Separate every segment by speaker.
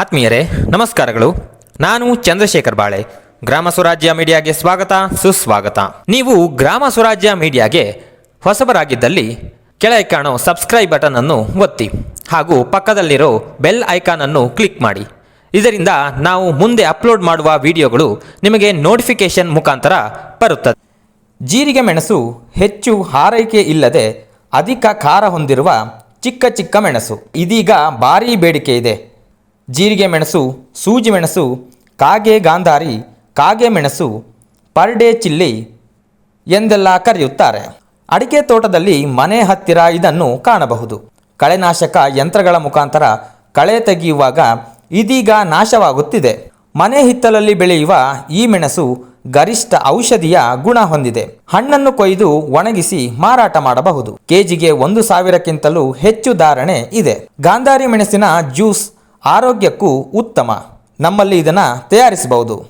Speaker 1: ಆತ್ಮೀಯರೇ, ನಮಸ್ಕಾರಗಳು. ನಾನು ಚಂದ್ರಶೇಖರ್ ಬಾಳೆ. ಗ್ರಾಮ ಸ್ವರಾಜ್ಯ ಮೀಡಿಯಾಗೆ ಸ್ವಾಗತ, ಸುಸ್ವಾಗತ. ನೀವು ಗ್ರಾಮ ಸ್ವರಾಜ್ಯ ಮೀಡಿಯಾಗೆ ಹೊಸಬರಾಗಿದ್ದಲ್ಲಿ ಕೆಳಗೆ ಕಾಣೋ ಸಬ್ಸ್ಕ್ರೈಬ್ ಬಟನ್ ಅನ್ನು ಒತ್ತಿ ಹಾಗೂ ಪಕ್ಕದಲ್ಲಿರೋ ಬೆಲ್ ಐಕಾನ್ ಅನ್ನು ಕ್ಲಿಕ್ ಮಾಡಿ. ಇದರಿಂದ ನಾವು ಮುಂದೆ ಅಪ್ಲೋಡ್ ಮಾಡುವ ವಿಡಿಯೋಗಳು ನಿಮಗೆ ನೋಟಿಫಿಕೇಶನ್ ಮುಖಾಂತರ ಬರುತ್ತದೆ. ಜೀರಿಗೆ ಮೆಣಸು ಹೆಚ್ಚು ಹಾರೈಕೆ ಇಲ್ಲದೆ ಅಧಿಕ ಖಾರ ಹೊಂದಿರುವ ಚಿಕ್ಕ ಚಿಕ್ಕ ಮೆಣಸು. ಇದೀಗ ಭಾರೀ ಬೇಡಿಕೆ ಇದೆ. ಜೀರಿಗೆ ಮೆಣಸು, ಸೂಜಿ ಮೆಣಸು, ಕಾಗೆ ಗಾಂಧಾರಿ, ಕಾಗೆ ಮೆಣಸು, ಪರ್ಡೆ ಚಿಲ್ಲಿ ಎಂದೆಲ್ಲ ಕರೆಯುತ್ತಾರೆ. ಅಡಿಕೆ ತೋಟದಲ್ಲಿ ಮನೆ ಹತ್ತಿರ ಇದನ್ನು ಕಾಣಬಹುದು. ಕಳೆನಾಶಕ ಯಂತ್ರಗಳ ಮುಖಾಂತರ ಕಳೆ ತೆಗೆಯುವಾಗ ಇದೀಗ ನಾಶವಾಗುತ್ತಿದೆ. ಮನೆ ಹಿತ್ತಲಲ್ಲಿ ಬೆಳೆಯುವ ಈ ಮೆಣಸು ಗರಿಷ್ಠ ಔಷಧಿಯ ಗುಣ ಹೊಂದಿದೆ. ಹಣ್ಣನ್ನು ಕೊಯ್ದು ಒಣಗಿಸಿ ಮಾರಾಟ ಮಾಡಬಹುದು. ಕೆಜಿಗೆ ಒಂದು ಸಾವಿರಕ್ಕಿಂತಲೂ ಹೆಚ್ಚು ಧಾರಣೆ ಇದೆ. ಗಾಂಧಾರಿ ಮೆಣಸಿನ ಜ್ಯೂಸ್ ಆರೋಗ್ಯಕ್ಕೂ ಉತ್ತಮ. ನಮ್ಮಲ್ಲಿ ಇದನ್ನು ತಯಾರಿಸಬಹುದು.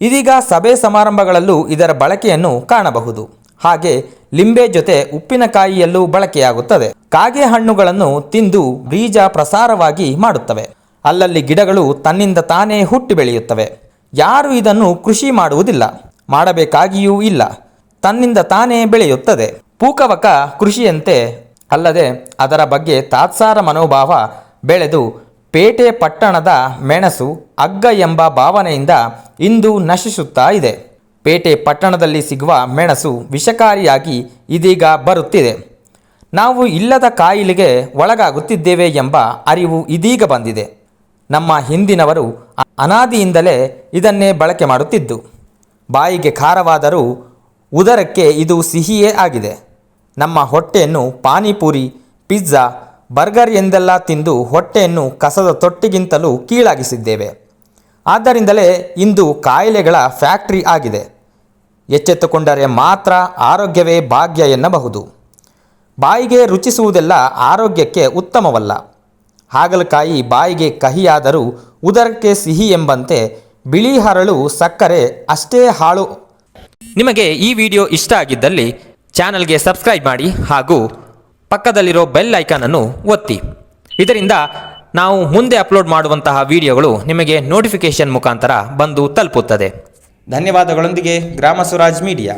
Speaker 1: ಇದೀಗ ಸಭೆ ಸಮಾರಂಭಗಳಲ್ಲೂ ಇದರ ಬಳಕೆಯನ್ನು ಕಾಣಬಹುದು. ಹಾಗೆ ಲಿಂಬೆ ಜೊತೆ ಉಪ್ಪಿನಕಾಯಿಯಲ್ಲೂ ಬಳಕೆಯಾಗುತ್ತದೆ. ಕಾಗೆ ಹಣ್ಣುಗಳನ್ನು ತಿಂದು ಬೀಜ ಪ್ರಸಾರವಾಗಿ ಮಾಡುತ್ತವೆ. ಅಲ್ಲಲ್ಲಿ ಗಿಡಗಳು ತನ್ನಿಂದ ತಾನೇ ಹುಟ್ಟಿ ಬೆಳೆಯುತ್ತವೆ. ಯಾರು ಇದನ್ನು ಕೃಷಿ ಮಾಡುವುದಿಲ್ಲ. ಮಾಡಬೇಕಾಗಿಯೂ ಇಲ್ಲ. ತನ್ನಿಂದ ತಾನೇ ಬೆಳೆಯುತ್ತದೆ. ಪೂಕವಕ ಕೃಷಿಯಂತೆ ಅಲ್ಲದೆ ಅದರ ಬಗ್ಗೆ ತಾತ್ಸಾರ ಮನೋಭಾವ ಬೆಳೆದು ಪೇಟೆ ಪಟ್ಟಣದ ಮೆಣಸು ಅಗ್ಗ ಎಂಬ ಭಾವನೆಯಿಂದ ಇಂದು ನಶಿಸುತ್ತಾ ಇದೆ. ಪೇಟೆ ಪಟ್ಟಣದಲ್ಲಿ ಸಿಗುವ ಮೆಣಸು ವಿಷಕಾರಿಯಾಗಿ ಇದೀಗ ಬರುತ್ತಿದೆ. ನಾವು ಇಲ್ಲದ ಕಾಯಿಲೆಗೆ ಒಳಗಾಗುತ್ತಿದ್ದೇವೆ ಎಂಬ ಅರಿವು ಇದೀಗ ಬಂದಿದೆ. ನಮ್ಮ ಹಿಂದಿನವರು ಅನಾದಿಯಿಂದಲೇ ಇದನ್ನೇ ಬಳಕೆ ಮಾಡುತ್ತಿದ್ದು. ಬಾಯಿಗೆ ಖಾರವಾದರೂ ಉದರಕ್ಕೆ ಇದು ಸಿಹಿಯೇ ಆಗಿದೆ. ನಮ್ಮ ಹೊಟ್ಟೆಯನ್ನು ಪಾನಿಪುರಿ, ಪಿಜ್ಜಾ ಬರ್ಗರ್ ಎಂದೆಲ್ಲ ತಿಂದು ಹೊಟ್ಟೆಯನ್ನು ಕಸದ ತೊಟ್ಟಿಗಿಂತಲೂ ಕೀಳಾಗಿಸಿದ್ದೇವೆ. ಆದ್ದರಿಂದಲೇ ಇಂದು ಕಾಯಿಲೆಗಳ ಫ್ಯಾಕ್ಟ್ರಿ ಆಗಿದೆ. ಎಚ್ಚೆತ್ತುಕೊಂಡರೆ ಮಾತ್ರ ಆರೋಗ್ಯವೇ ಭಾಗ್ಯ ಎನ್ನಬಹುದು. ಬಾಯಿಗೆ ರುಚಿಸುವುದೆಲ್ಲ ಆರೋಗ್ಯಕ್ಕೆ ಉತ್ತಮವಲ್ಲ. ಹಾಗಲಕಾಯಿ ಬಾಯಿಗೆ ಕಹಿಯಾದರೂ ಉದರಕ್ಕೆ ಸಿಹಿ ಎಂಬಂತೆ ಬಿಳಿ ಹರಳು ಸಕ್ಕರೆ ಅಷ್ಟೇ ಹಾಳು. ನಿಮಗೆ ಈ ವಿಡಿಯೋ ಇಷ್ಟ ಆಗಿದ್ದಲ್ಲಿ ಚಾನಲ್ಗೆ ಸಬ್ಸ್ಕ್ರೈಬ್ ಮಾಡಿ ಹಾಗೂ ಪಕ್ಕದಲ್ಲಿರೋ ಬೆಲ್ ಐಕಾನ್ ಅನ್ನು ಒತ್ತಿ. ಇದರಿಂದ ನಾವು ಮುಂದೆ ಅಪ್ಲೋಡ್ ಮಾಡುವಂತಹ ವಿಡಿಯೋಗಳು ನಿಮಗೆ ನೋಟಿಫಿಕೇಶನ್ ಮುಖಾಂತರ ಬಂದು ತಲುಪುತ್ತದೆ. ಧನ್ಯವಾದಗಳೊಂದಿಗೆ ಗ್ರಾಮ ಸ್ವರಾಜ್ ಮೀಡಿಯಾ.